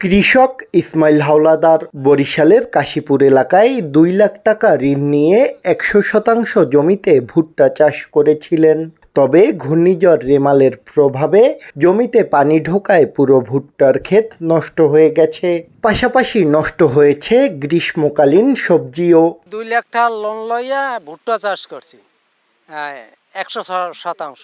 কৃষক ইসমাইল হাওলাদার বরিশালের কাশীপুর এলাকায় দুই লাখ টাকা ঋণ নিয়ে একশো শতাংশ জমিতে ভুট্টা চাষ করেছিলেন। তবে ঘূর্ণিঝড় রেমালের প্রভাবে জমিতে পানি ঢোকায় পুরো ভুট্টার ক্ষেত নষ্ট হয়ে গেছে। পাশাপাশি নষ্ট হয়েছে গ্রীষ্মকালীন সবজিও দুই লাখ টাকা লোন লইয়া ভুট্টা চাষ করছি একশো শতাংশ।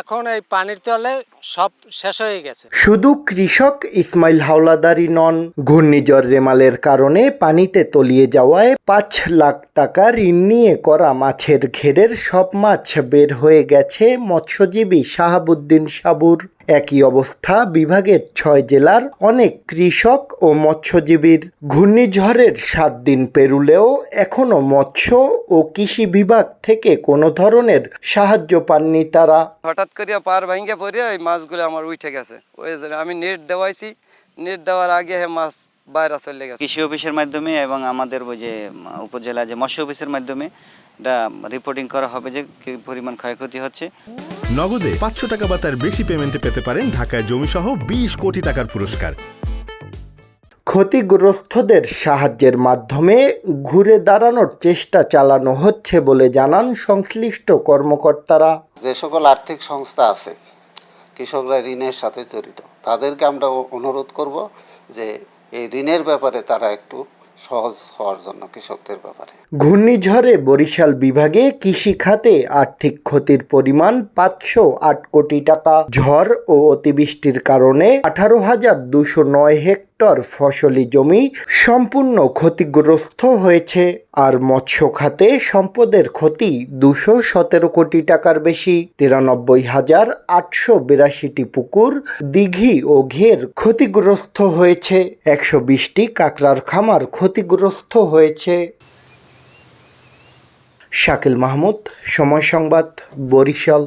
এখন এই পানির তলে সব শেষ হয়ে গেছে। শুধু কৃষক ইসমাইল হাওলাদারই নন ঘূর্ণিঝড় রেমালের কারণে পানিতে তলিয়ে যাওয়ায় পাঁচ লাখ টাকা ঋণ নিয়ে করা মাছের ঘেরের সব মাছ বের হয়ে গেছে মৎস্যজীবী শাহাবুদ্দিন সাবুর। একই অবস্থা বিভাগের ছয় জেলার অনেক কৃষক ও মৎস্যজীবীর। ঘূর্ণিঝড়ের সাত দিন পেরুলেও এখনও মৎস্য ও কৃষি বিভাগ থেকে কোনো ধরনের সাহায্য পাননি তারা। হঠাৎ করিয়া পার ভাঙ্গে পড়ে ওই মাছগুলো আমার উঠে গেছে। ওই জন্য আমি নেট দেওয়াইছি নেট দেওয়ার আগে হ্যাঁ মাছ বাইরে চলে গেছে। কৃষি অফিসের মাধ্যমে এবং আমাদের ওই যে উপজেলা যে মৎস্য অফিসের মাধ্যমে এটা রিপোর্টিং করা হবে যে কি পরিমাণ ক্ষয়ক্ষতি হচ্ছে। নগদে পাঁচশো টাকা বা তার বেশি পেমেন্টে পেতে পারেন ঢাকায় জমিসহ বিশ কোটি টাকার পুরস্কার। ক্ষতিগ্রস্তদের সাহায্যের মাধ্যমে ঘুরে দাঁড়ানোর চেষ্টা চালানো হচ্ছে বলে জানান সংশ্লিষ্ট কর্মকর্তারা। যে সকল আর্থিক সংস্থা আছে কৃষকরা ঋণের সাথে জড়িত তাদেরকে আমরা অনুরোধ করব যে এই ঋণের ব্যাপারে তারা একটু সহজ হওয়ার জন্য কৃষকদের ব্যাপারে। ঘূর্ণিঝড়ে বরিশাল বিভাগে কৃষি খাতে আর্থিক ক্ষতির পরিমাণ পাঁচশো আট কোটি টাকা। ঝড় ও অতিবৃষ্টির কারণে আঠারো হাজার দুশো নয় হেক্টর ফসলি জমি সম্পূর্ণ ক্ষতিগ্রস্ত হয়েছে আর মৎস্য খাতে সম্পদের ক্ষতি দুশো সতেরো কোটি টাকার বেশি। তিরানব্বই হাজার আটশো বিরাশিটি পুকুর, দিঘি ও ঘের ক্ষতিগ্রস্ত হয়েছে। একশো বিশটি কাকড়ার খামার ক্ষতিগ্রস্ত হয়েছে। শাকিল মাহমুদ, সময় সংবাদ, বরিশাল।